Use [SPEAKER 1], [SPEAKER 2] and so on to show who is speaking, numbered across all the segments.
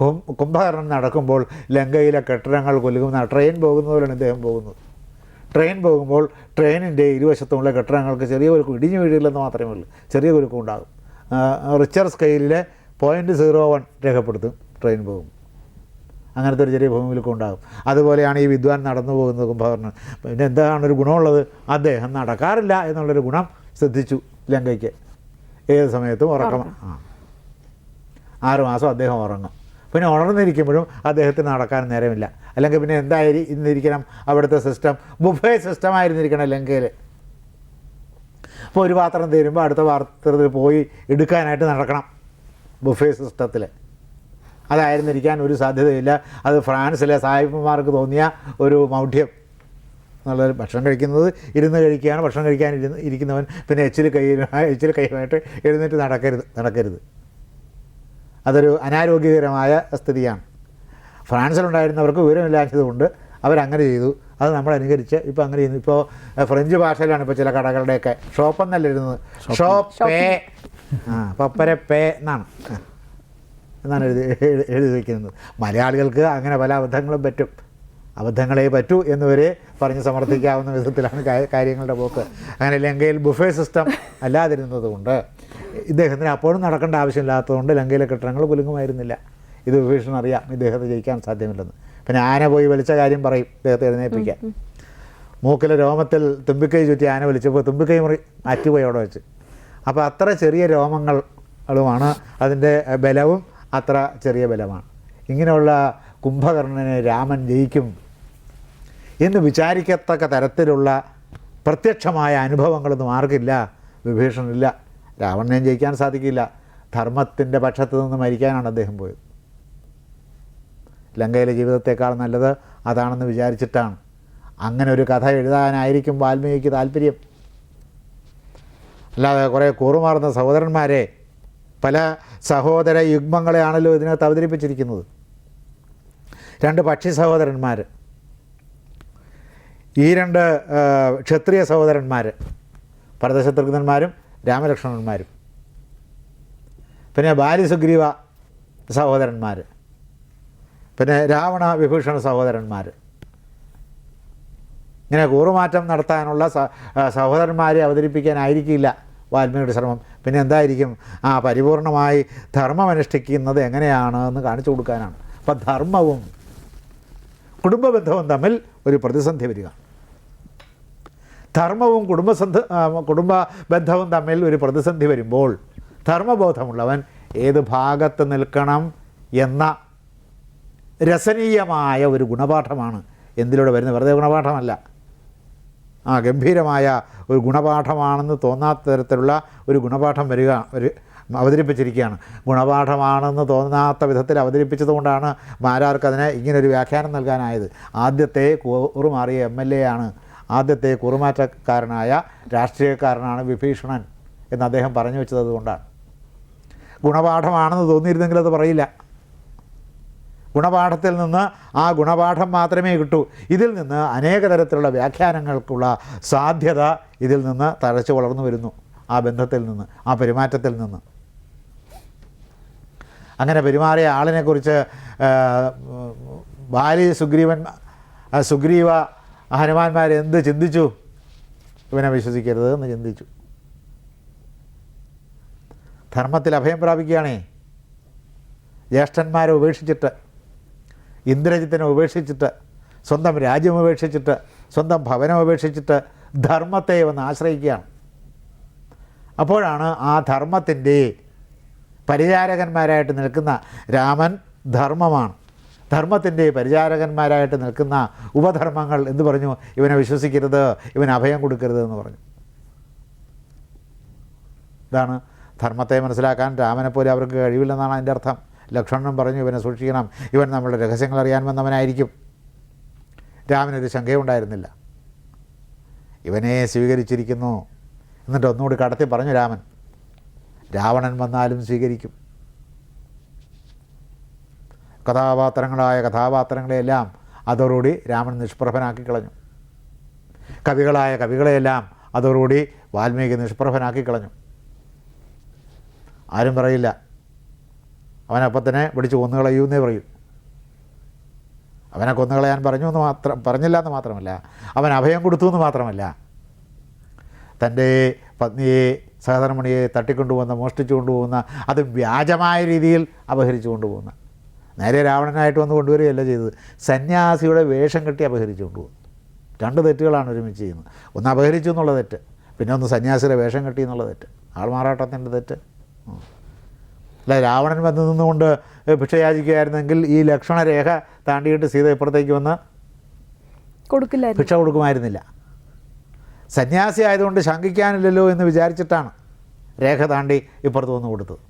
[SPEAKER 1] കും- കുംഭകർണൻ നടക്കുമ്പോൾ ലങ്കയിലെ കെട്ടിടങ്ങൾ കൊലുകുന്ന ട്രെയിൻ പോകുന്നത് പോലെയാണ് ഇദ്ദേഹം പോകുന്നത്. ട്രെയിൻ പോകുമ്പോൾ ട്രെയിനിന്റെ ഇരുവശത്തുമുള്ള കെട്ടിടങ്ങൾക്ക് ചെറിയ കുലുക്കം ഇടിഞ്ഞു വീഴില്ലെന്ന് മാത്രമേ ഉള്ളൂ. ചെറിയ കുലുക്കം ഉണ്ടാകും. റിച്ചർ സ്കെയിലിലെ പോയിന്റ് സീറോ വൺ രേഖപ്പെടുത്തും ട്രെയിൻ പോകും. അങ്ങനത്തെ ഒരു ചെറിയ ഭൂമിയിലൊക്കെ ഉണ്ടാകും. അതുപോലെയാണ് ഈ വിദ്വാൻ നടന്നു പോകുന്നത് കുംഭകർണൻ പിന്നെ എന്താണ് ഒരു ഗുണമുള്ളത്? അദ്ദേഹം നടക്കാറില്ല എന്നുള്ളൊരു ഗുണം ശ്രദ്ധിച്ചു ലങ്കയ്ക്ക്. ഏത് സമയത്തും ഉറക്കം. ആ. ആറ് മാസം അദ്ദേഹം ഉറങ്ങും. പിന്നെ ഉണർന്നിരിക്കുമ്പോഴും അദ്ദേഹത്തിന് നടക്കാൻ നേരമില്ല. അല്ലെങ്കിൽ പിന്നെ എന്തായി ഇന്നിരിക്കണം അവിടുത്തെ സിസ്റ്റം ബുഫേ സിസ്റ്റമായിരുന്നിരിക്കണം ലങ്കയിൽ അപ്പോൾ ഒരു പാത്രം തീരുമ്പോൾ അടുത്ത പാത്രത്തിൽ പോയി എടുക്കാനായിട്ട് നടക്കണം ബുഫേ സിസ്റ്റത്തിൽ അതായിരുന്നിരിക്കാൻ ഒരു സാധ്യതയില്ല. അത് ഫ്രാൻസിലെ സാഹിബന്മാർക്ക് തോന്നിയ ഒരു മൗഢ്യം. എന്നുള്ളത് ഭക്ഷണം കഴിക്കുന്നത് ഇരുന്ന് കഴിക്കുകയാണ്. ഭക്ഷണം കഴിക്കാൻ ഇരുന്ന് ഇരിക്കുന്നവൻ പിന്നെ എച്ചിൽ കൈ എച്ചിൽ കൈയുമായിട്ട് എഴുന്നേറ്റ് നടക്കരുത് നടക്കരുത്. അതൊരു അനാരോഗ്യകരമായ സ്ഥിതിയാണ്. ഫ്രാൻസിലുണ്ടായിരുന്നവർക്ക് വിവരമില്ലാത്തതുകൊണ്ട് അവരങ്ങനെ ചെയ്തു. അത് നമ്മൾ അനുകരിച്ച് ഇപ്പോൾ അങ്ങനെ ചെയ്യുന്നു. ഇപ്പോൾ ഫ്രഞ്ച് ഭാഷയിലാണ് ഇപ്പോൾ ചില കടകളുടെയൊക്കെ ഷോപ്പ് എന്നല്ല ഇരുന്നത് പേ ആ പപ്പര പേ എന്നാണ്. എന്നാണ് എഴുതി എഴു- എഴുതി വയ്ക്കുന്നത് മലയാളികൾക്ക് അങ്ങനെ പല അബദ്ധങ്ങളും പറ്റും. അബദ്ധങ്ങളെ പറ്റൂ എന്നിവരെ പറഞ്ഞ് സമർത്ഥിക്കാവുന്ന വിധത്തിലാണ് കാര്യങ്ങളുടെ പോക്ക്. അങ്ങനെ ലങ്കയിൽ ബുഫേ സിസ്റ്റം അല്ലാതിരുന്നത് കൊണ്ട് ഇദ്ദേഹത്തിന് അപ്പോഴും നടക്കേണ്ട ആവശ്യമില്ലാത്തതുകൊണ്ട് ലങ്കയിലെ കെട്ടിടങ്ങൾ കുലുങ്ങുമായിരുന്നില്ല. ഇത് വിഭീഷണൻ അറിയാം ഇദ്ദേഹത്തെ ജയിക്കാൻ സാധ്യമില്ലെന്ന്. പിന്നെ ആന പോയി വലിച്ച കാര്യം പറയും ഇദ്ദേഹത്തെ എഴുന്നേൽപ്പിക്കാൻ. മൂക്കിലെ രോമത്തിൽ തുമ്പിക്കൈ ചുറ്റി ആന വലിച്ചപ്പോൾ തുമ്പിക്കൈ മുറി മാറ്റിപ്പോയി അവിടെ വെച്ച്. അപ്പോൾ അത്ര ചെറിയ രോമങ്ങളുമാണ് അതിന്റെ ബലവും അത്ര ചെറിയ ബലമാണ്. ഇങ്ങനെയുള്ള കുംഭകർണനെ രാമൻ ജയിക്കും എന്ന് വിചാരിക്കത്തക്ക തരത്തിലുള്ള പ്രത്യക്ഷമായ അനുഭവങ്ങളൊന്നും ആർക്കില്ല വിഭീഷണില്ല. രാവണനെ ജയിക്കാൻ സാധിക്കില്ല. ധർമ്മത്തിന്റെ പക്ഷത്ത് നിന്ന് മരിക്കാനാണ് അദ്ദേഹം പോയത്. ലങ്കയിലെ ജീവിതത്തെക്കാൾ നല്ലത് അതാണെന്ന് വിചാരിച്ചിട്ടാണ്. അങ്ങനെ ഒരു കഥ എഴുതാനായിരിക്കും വാൽമീകിക്ക് താല്പര്യം. അല്ലാതെ കുറേ കൂറുമാറുന്ന സഹോദരന്മാരെ പല സഹോദര യുഗ്മങ്ങളെയാണല്ലോ ഇതിനകത്ത് അവതരിപ്പിച്ചിരിക്കുന്നത്. രണ്ട് പക്ഷി സഹോദരന്മാർ ഈ രണ്ട് ക്ഷത്രിയ സഹോദരന്മാർ ഭരതശത്രുഘ്നന്മാരും രാമലക്ഷ്മണന്മാരും. പിന്നെ ബാലിസുഗ്രീവ സഹോദരന്മാർ പിന്നെ രാവണ വിഭീഷണ സഹോദരന്മാർ ഇങ്ങനെ കൂറുമാറ്റം നടത്താനുള്ള സഹോദരന്മാരെ അവതരിപ്പിക്കാനായിരിക്കില്ല വാൽമീകിയുടെ ശ്രമം. പിന്നെ എന്തായിരിക്കും? ആ പരിപൂർണമായി ധർമ്മം അനുഷ്ഠിക്കുന്നത് എങ്ങനെയാണ് എന്ന് കാണിച്ചു കൊടുക്കാനാണ്. അപ്പം ധർമ്മവും കുടുംബബന്ധവും തമ്മിൽ ഒരു പ്രതിസന്ധി വരിക. ധർമ്മവും കുടുംബസന്ധ കുടുംബ ബന്ധവും തമ്മിൽ ഒരു പ്രതിസന്ധി വരുമ്പോൾ ധർമ്മബോധമുള്ളവൻ ഏത് ഭാഗത്ത് നിൽക്കണം എന്ന രസനീയമായ ഒരു ഗുണപാഠമാണ് എന്തിലൂടെ വരുന്നത്? വെറുതെ ഗുണപാഠമല്ല. ആ ഗംഭീരമായ ഒരു ഗുണപാഠമാണെന്ന് തോന്നാത്ത തരത്തിലുള്ള ഒരു ഗുണപാഠം വരിക ഒരു അവതരിപ്പിച്ചിരിക്കുകയാണ്. ഗുണപാഠമാണെന്ന് തോന്നാത്ത വിധത്തിൽ അവതരിപ്പിച്ചതുകൊണ്ടാണ് മാരാർക്ക് അതിനെ ഇങ്ങനൊരു വ്യാഖ്യാനം നൽകാനായത്. ആദ്യത്തെ കൂറുമാറിയ എം എൽ എ ആണ് ആദ്യത്തെ കുറുമാറ്റക്കാരനായ രാഷ്ട്രീയക്കാരനാണ് വിഭീഷണൻ എന്ന് അദ്ദേഹം പറഞ്ഞു വെച്ചത് അതുകൊണ്ടാണ്. ഗുണപാഠമാണെന്ന് തോന്നിയിരുന്നെങ്കിൽ അത് പറയില്ല. ഗുണപാഠത്തിൽ നിന്ന് ആ ഗുണപാഠം മാത്രമേ കിട്ടൂ. ഇതിൽ നിന്ന് അനേക തരത്തിലുള്ള വ്യാഖ്യാനങ്ങൾക്കുള്ള സാധ്യത ഇതിൽ നിന്ന് തഴച്ചു വളർന്നു വരുന്നു ആ ബന്ധത്തിൽ നിന്ന് ആ പെരുമാറ്റത്തിൽ നിന്ന്. അങ്ങനെ പെരുമാറിയ ആളിനെക്കുറിച്ച് ബാലി സുഗ്രീവൻ ആ, ഹനുമാന്മാർ എന്ത് ചിന്തിച്ചു? ഇവനെ വിശ്വസിക്കരുത് എന്ന് ചിന്തിച്ചു. ധർമ്മത്തിൽ അഭയം പ്രാപിക്കുകയാണേ. ജ്യേഷ്ഠന്മാരെ ഉപേക്ഷിച്ചിട്ട് ഇന്ദ്രജിത്തിനെ ഉപേക്ഷിച്ചിട്ട് സ്വന്തം രാജ്യം ഉപേക്ഷിച്ചിട്ട് സ്വന്തം ഭവനം ഉപേക്ഷിച്ചിട്ട് ധർമ്മത്തെ വന്ന് ആശ്രയിക്കുകയാണ്. അപ്പോഴാണ് ആ ധർമ്മത്തിന്റെ പരിചാരകന്മാരായിട്ട് നിൽക്കുന്ന രാമൻ ധർമ്മമാണ്. ധർമ്മത്തിന്റെ പരിചാരകന്മാരായിട്ട് നിൽക്കുന്ന ഉപധർമ്മങ്ങൾ എന്ന് പറഞ്ഞു ഇവനെ വിശ്വസിക്കരുത് ഇവന് അഭയം കൊടുക്കരുത് എന്ന് പറഞ്ഞു. ഇതാണ് ധർമ്മത്തെ മനസ്സിലാക്കാൻ രാമനെപ്പോലെ അവർക്ക് കഴിവില്ലെന്നാണ് അതിന്റെ അർത്ഥം. ലക്ഷ്മണൻ പറഞ്ഞു ഇവനെ സൂക്ഷിക്കണം ഇവൻ നമ്മളുടെ രഹസ്യങ്ങൾ അറിയാൻ വന്നവനായിരിക്കും. രാമനൊരു ശങ്കയുണ്ടായിരുന്നില്ല. ഇവനെ സ്വീകരിച്ചിരിക്കുന്നു. എന്നിട്ട് ഒന്നുകൂടി കടത്തി പറഞ്ഞു രാമൻ രാവണൻ വന്നാലും സ്വീകരിക്കും. കഥാപാത്രങ്ങളായ കഥാപാത്രങ്ങളെയെല്ലാം അതോടുകൂടി രാമൻ നിഷ്പ്രഭനാക്കി കളഞ്ഞു. കവികളായ കവികളെയെല്ലാം അതോടുകൂടി വാൽമീകി നിഷ്പ്രഭനാക്കി കളഞ്ഞു. ആരും പറയില്ല. അവനപ്പം തന്നെ പിടിച്ച് കൊന്നുകളയൂന്നേ പറയും. അവനെ കൊന്നുകളയാൻ പറഞ്ഞു എന്ന് മാത്രം പറഞ്ഞില്ല എന്ന് മാത്രമല്ല അവൻ അഭയം കൊടുത്തു എന്ന് മാത്രമല്ല തന്റെ പത്നിയെ സഹധർമ്മിണിയെ തട്ടിക്കൊണ്ടുപോകുന്ന മോഷ്ടിച്ചു കൊണ്ടുപോകുന്ന അത് വ്യാജമായ രീതിയിൽ അപഹരിച്ചു കൊണ്ടുപോകുന്ന നേരെ രാവണനായിട്ട് വന്ന് കൊണ്ടുവരികയല്ല ചെയ്തത്. സന്യാസിയുടെ വേഷം കെട്ടി അപഹരിച്ചു കൊണ്ടുപോകും രണ്ട് തെറ്റുകളാണ് ഒരുമിച്ച് ചെയ്യുന്നത്. ഒന്ന് അപഹരിച്ചു എന്നുള്ള തെറ്റ് പിന്നെ ഒന്ന് സന്യാസിയുടെ വേഷം കെട്ടി എന്നുള്ള തെറ്റ്. ആൾ ആൾമാറാട്ടത്തിന്റെ തെറ്റ്. അല്ല രാവണൻ വന്ന് നിന്നുകൊണ്ട് ഭിക്ഷ യാചിക്കുകയായിരുന്നെങ്കിൽ ഈ ലക്ഷണരേഖ താണ്ടിയിട്ട് സീത ഇപ്പുറത്തേക്ക് വന്ന്
[SPEAKER 2] കൊടുക്കില്ല
[SPEAKER 1] ഭിക്ഷ കൊടുക്കുമായിരുന്നില്ല. സന്യാസി ആയതുകൊണ്ട് ശങ്കിക്കാനില്ലല്ലോ എന്ന് വിചാരിച്ചിട്ടാണ് രേഖ താണ്ടി ഇപ്പുറത്ത് വന്ന് കൊടുത്തത്.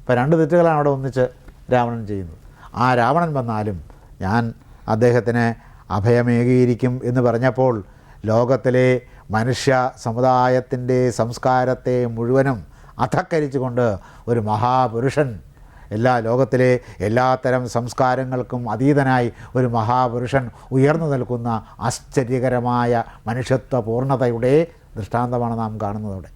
[SPEAKER 1] അപ്പോൾ രണ്ട് തെറ്റുകളാണ് അവിടെ ഒന്നിച്ച് രാവണൻ ചെയ്യുന്നത്. ആ രാവണൻ വന്നാലും ഞാൻ അദ്ദേഹത്തിന് അഭയമേകിയിരിക്കും എന്ന് പറഞ്ഞപ്പോൾ ലോകത്തിലെ മനുഷ്യ സമുദായത്തിന്റെ സംസ്കാരത്തെ മുഴുവനും അധക്കരിച്ചുകൊണ്ട് ഒരു മഹാപുരുഷൻ എല്ലാ ലോകത്തിലെ എല്ലാത്തരം സംസ്കാരങ്ങൾക്കും അതീതനായി ഒരു മഹാപുരുഷൻ ഉയർന്നു നിൽക്കുന്ന ആശ്ചര്യകരമായ മനുഷ്യത്വ പൂർണതയുടെ ദൃഷ്ടാന്തമാണ് നാം കാണുന്നത് അവിടെ